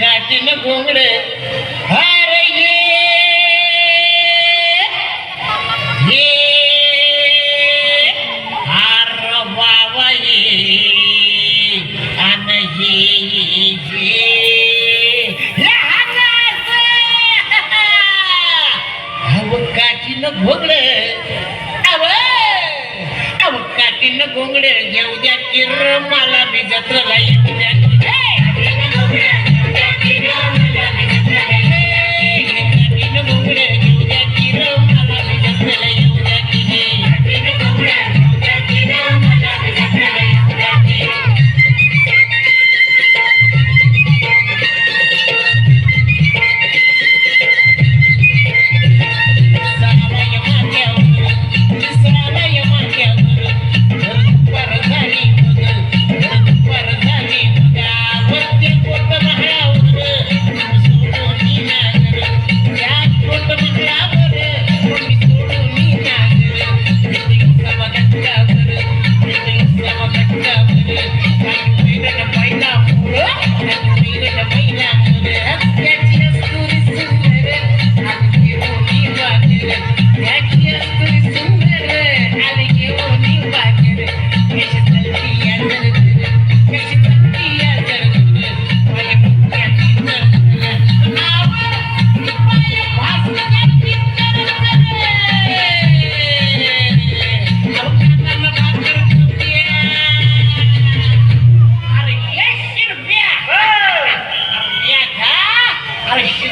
काटीन घोंगडे हार ये हार बाबा ये अन ये हव काटीन घोंगडे अव काटीन किर मला बी जत्रा येते.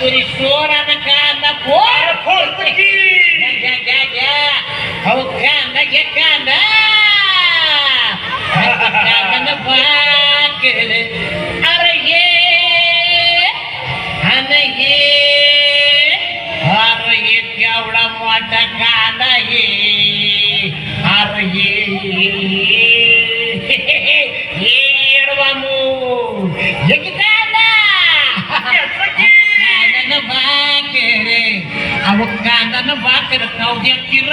ಗುರಿ ಫೋನ್ ಅದಕ್ಕ ಅಂದ ಫೋನ್ ಫೋನ್ ಅವಕ್ಕ ಅಂದ ಎಕ್ಕ ಅಂದ ಅರಗೆ ಅನಗೆ ಅರಗೆ ಕೇವಡ ಮೋಟ ಕಾಂದ ಹೇ केरे अहो कांदा भाकर खाऊ द्या किर.